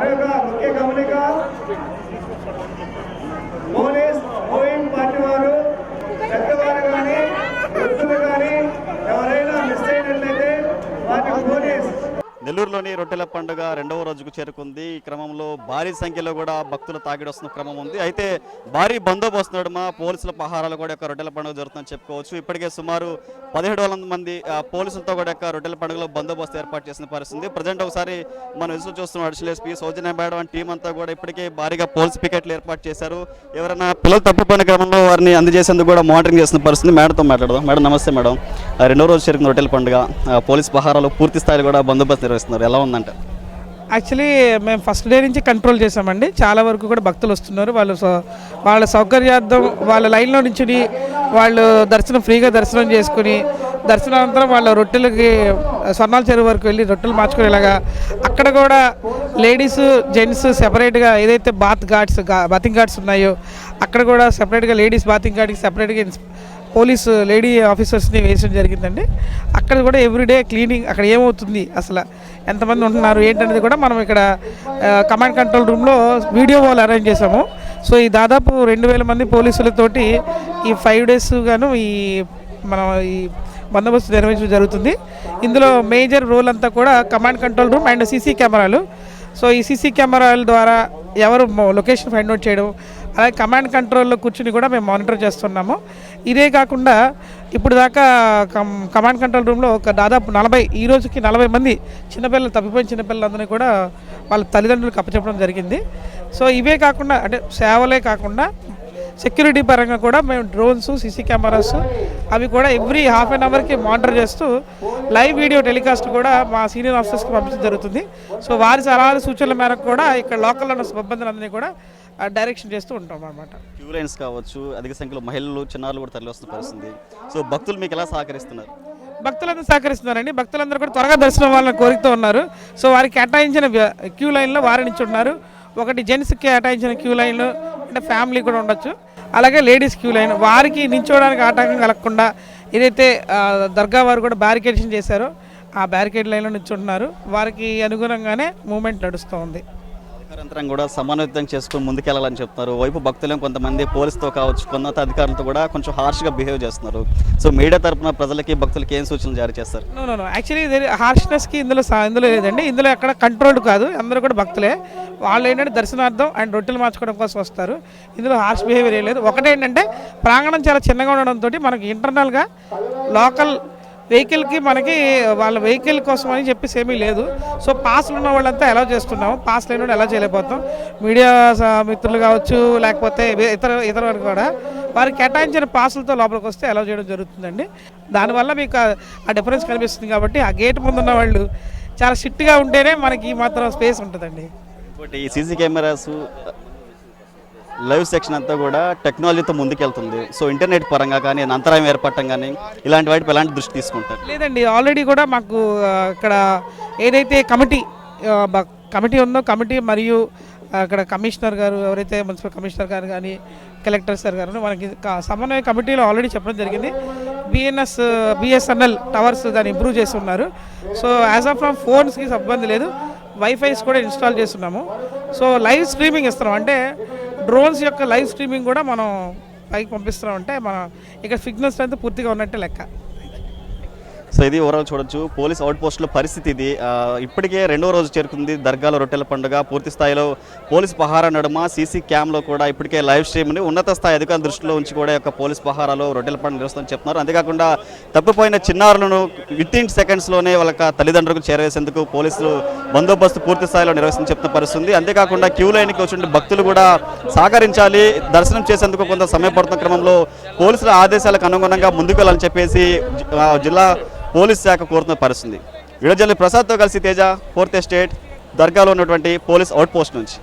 अरे का ओके कमले का నెల్లూరులోని రొట్టెల పండుగ రెండవ రోజుకు చేరుకుంది. ఈ క్రమంలో భారీ సంఖ్యలో కూడా భక్తులు తాకిడొస్తున్న క్రమం ఉంది. అయితే భారీ బందోబస్తు నడుమ పోలీసుల పహారాలు కూడా యొక్క రొట్టెల పండుగ జరుగుతుందని చెప్పుకోవచ్చు. ఇప్పటికే సుమారు పదిహేడు వందల మంది ఆ, పోలీసులతో కూడా యొక్క రొట్టెల పండుగలో బందోబస్తు ఏర్పాటు చేసిన పరిస్థితి ప్రజెంట్ ఒకసారి మనం ఎదురు చూస్తున్న additional SP Soujanya madam team అంతా కూడా ఇప్పటికే భారీగా పోలీస్ పికెట్లు ఏర్పాటు చేశారు. ఎవరైనా పిల్లలు తప్పిపోయిన క్రమంలో వారిని అందజేసేందుకు కూడా మానిటరింగ్ చేస్తున్న పరిస్థితి మేడంతో మాట్లాడదాం. మేడం నమస్తే మేడం. రెండో రోజు చేరుకున్న రొట్టెల పండుగ పోలీస్ పహారాలు పూర్తి స్థాయిలో కూడా బందోబస్తు నిర్వహిస్తున్నారు ఎలా ఉందంట? యాక్చువల్లీ మేము ఫస్ట్ డే నుంచి కంట్రోల్ చేసామండి చాలా వరకు కూడా భక్తులు వస్తున్నారు. వాళ్ళు సౌ- వాళ్ళ సౌకర్యార్థం వాళ్ళ లైన్లో నుంచి వాళ్ళు దర్శనం ఫ్రీగా దర్శనం చేసుకుని దర్శనానంతరం వాళ్ళ రొట్టెలకి స్వర్ణాల చెరువు వరకు వెళ్ళి రొట్టెలు మార్చుకునేలాగా అక్కడ కూడా లేడీస్ జెంట్స్ సెపరేట్గా ఏదైతే బాత్ ఘాట్స్ బాతింగ్ ఘాట్స్ ఉన్నాయో అక్కడ కూడా సెపరేట్గా లేడీస్ బాతింగ్ ఘాట్కి సెపరేట్గా పోలీసు లేడీ ఆఫీసర్స్ని వేయడం జరిగిందండి. అక్కడ కూడా ఎవ్రీడే క్లీనింగ్ అక్కడ ఏమవుతుంది అసలు? ఎంతమంది ఉంటున్నారు ఏంటనేది కూడా మనం ఇక్కడ కమాండ్ కంట్రోల్ రూమ్లో వీడియో వాల్ అరేంజ్ చేసాము సో ఈ దాదాపు రెండు వేల మంది పోలీసులతోటి ఈ ఫైవ్ డేస్ గాను ఈ మనం ఈ బందోబస్తు నిర్వహించడం జరుగుతుంది. ఇందులో మేజర్ రోల్ అంతా కూడా command control room and CC కెమెరాలు. సో ఈ సీసీ కెమెరాల ద్వారా ఎవరు లొకేషన్ ఫైండ్ అవుట్ చేయడం అలాగే కమాండ్ కంట్రోల్లో కూర్చుని కూడా మేము మానిటర్ చేస్తున్నాము. ఇదే కాకుండా ఇప్పుడు దాకా కమ్ కమాండ్ కంట్రోల్ రూమ్లో ఒక దాదాపు నలభై ఈ రోజుకి నలభై మంది చిన్నపిల్లలు తప్పిపోయిన చిన్నపిల్లలందరినీ కూడా వాళ్ళ తల్లిదండ్రులకు అప్పచెప్పడం జరిగింది. సో ఇవే కాకుండా అంటే సేవలే కాకుండా సెక్యూరిటీ పరంగా కూడా మేము డ్రోన్స్ సీసీ కెమెరాస్ అవి కూడా ఎవ్రీ హాఫ్ అన్ అవర్కి మానిటర్ చేస్తూ లైవ్ వీడియో టెలికాస్ట్ కూడా మా సీనియర్ ఆఫీసర్స్కి పంపించడం జరుగుతుంది. సో వారి సలహాలు సూచనల మేరకు కూడా ఇక్కడ లోకల్లో ఉన్న సిబ్బందులందరినీ కూడా డైరెక్షన్ చేస్తూ ఉంటాం అన్నమాట. క్యూ లైన్స్ కావచ్చు అధిక సంఖ్యలో మహిళలు చిన్నారులు కూడా తరలి వస్తున్న పరిస్థితి. సో భక్తులు మీకు ఎలా సహకరిస్తున్నారు? భక్తులందరూ సహకరిస్తున్నారండి. భక్తులందరూ కూడా త్వరగా దర్శనం వాళ్ళని కోరికతో ఉన్నారు. సో వారికి కేటాయించిన క్యూ లైన్లో వారి నుంచి ఉన్నారు. ఒకటి జెంట్స్కి కేటాయించిన క్యూ లైన్లు అంటే ఫ్యామిలీ కూడా ఉండొచ్చు. అలాగే లేడీస్ క్యూ లైన్ వారికి నించోవడానికి ఆటంకం కలగకుండా ఏదైతే దర్గా వారు కూడా బ్యారికేషన్ చేశారో ఆ బ్యారికేడ్ లైన్లో నించుంటున్నారు వారికి అనుగుణంగానే మూమెంట్ నడుస్తూ ఉంది అధికారంతరం కూడా సమన్వితం చేసుకుని ముందుకెళ్ళాలని చెప్తున్నారు. వైపు భక్తులు కొంతమంది పోలీసుతో కావచ్చు కొంత అధికారులతో కూడా కొంచెం హార్ష్గా బిహేవ్ చేస్తున్నారు. సో మీడియా తరపున ప్రజలకి భక్తులకి ఏం సూచనలు జారీ చేస్తారు? యాక్చువల్లీ హార్ష్నెస్కి ఇందులో ఇందులో లేదండి. ఇందులో ఎక్కడ కంట్రోల్డ్ కాదు. అందరూ కూడా భక్తులే. వాళ్ళు ఏంటంటే దర్శనార్థం అండ్ రొట్టెలు మార్చుకోవడం కోసం వస్తారు. ఇందులో హార్ష్ బిహేవియర్ ఏం లేదు. ఒకటేంటంటే ప్రాంగణం చాలా చిన్నగా ఉండడంతో మనకి ఇంటర్నల్గా లోకల్ వెహికల్కి మనకి వాళ్ళ వెహికల్ కోసం అని చెప్పేసి ఏమీ లేదు. సో పాస్లు ఉన్న వాళ్ళంతా ఎలా చేస్తున్నాము. పాస్ లేని వాళ్ళు ఎలా చేయలేకపోతాం. మీడియా మిత్రులు కావచ్చు లేకపోతే ఇతర ఇతర వారు కూడా వారికి కేటాయించిన పాసులతో లోపలికి వస్తే ఎలా చేయడం జరుగుతుందండి. దానివల్ల మీకు ఆ- డిఫరెన్స్ కనిపిస్తుంది కాబట్టి ఆ గేట్ ముందున్న వాళ్ళు చాలా స్ట్రిక్ట్గా ఉంటేనే మనకి ఈ మాత్రం స్పేస్ ఉంటుందండి. ఈ సీసీ కెమెరాస్ లైవ్ సెక్షన్ అంతా కూడా టెక్నాలజీతో ముందుకెళ్తుంది. సో ఇంటర్నెట్ పరంగా కానీ అంతరాయం ఏర్పడటం కానీ ఇలాంటి వాటిపై ఎలాంటి దృష్టి తీసుకుంటారు? లేదండి ఆల్రెడీ కూడా మాకు ఇక్కడ ఏదైతే కమిటీ కమిటీ ఉందో కమిటీ మరియు అక్కడ కమిషనర్ గారు ఎవరైతే మున్సిపల్ కమిషనర్ గారు కానీ కలెక్టర్ సార్ గారు మనకి సమన్వయ కమిటీలో ఆల్రెడీ చెప్పడం జరిగింది. బిఎన్ఎస్ బిఎస్ఎన్ఎల్ టవర్స్ దాన్ని ఇంప్రూవ్ చేస్తున్నారు. సో యాజ్ ఆఫ్ ఫ్రమ్ ఫోన్స్కి సంబంధం లేదు. వైఫైస్ కూడా ఇన్స్టాల్ చేస్తున్నాము. సో లైవ్ స్ట్రీమింగ్ ఇస్తున్నాం. అంటే డ్రోన్స్ యొక్క లైవ్ స్ట్రీమింగ్ కూడా మనం పైకి పంపిస్తున్నాం అంటే మన ఇక్కడ సిగ్నల్ స్ట్రెంత్ పూర్తిగా ఉన్నట్టే లెక్క. సో ఇది ఓవరాల్ చూడొచ్చు. పోలీస్ అవుట్పోస్టుల పరిస్థితి ఇది. ఇప్పటికే రెండో రోజు చేరుకుంది దర్గాలో రొట్టెల పండుగ. పూర్తి స్థాయిలో పోలీస్ పహారా నడుమ సీసీ క్యామ్లో కూడా ఇప్పటికే లైవ్ స్ట్రీమ్ని ఉన్నత స్థాయి అధికారుల దృష్టిలో ఉంచి కూడా యొక్క పోలీస్ పహారాలో రొట్టెల పండుగ నిర్వహిస్తామని చెప్తున్నారు. అంతేకాకుండా తప్పిపోయిన చిన్నారులను విత్ ఇన్ సెకండ్స్లోనే వాళ్ళ తల్లిదండ్రులకు చేరవేసేందుకు పోలీసులు బందోబస్తు పూర్తి స్థాయిలో నిర్వహించని చెప్తున్న పరిస్థితుంది. అంతేకాకుండా క్యూ లైన్కి వచ్చిన భక్తులు కూడా సహకరించాలి. దర్శనం చేసేందుకు కొంత సమయం పడుతున్న క్రమంలో పోలీసుల ఆదేశాలకు అనుగుణంగా ముందుకు వెళ్ళాలని చెప్పేసి జిల్లా పోలీస్ శాఖ కోరుతున్న పరిస్థితి. విడజల్లి ప్రసాద్తో కలిసి తేజ ఫోర్త్ ఎస్టేట్ దర్గాలో ఉన్నటువంటి పోలీస్ అవుట్ పోస్ట్ నుంచి.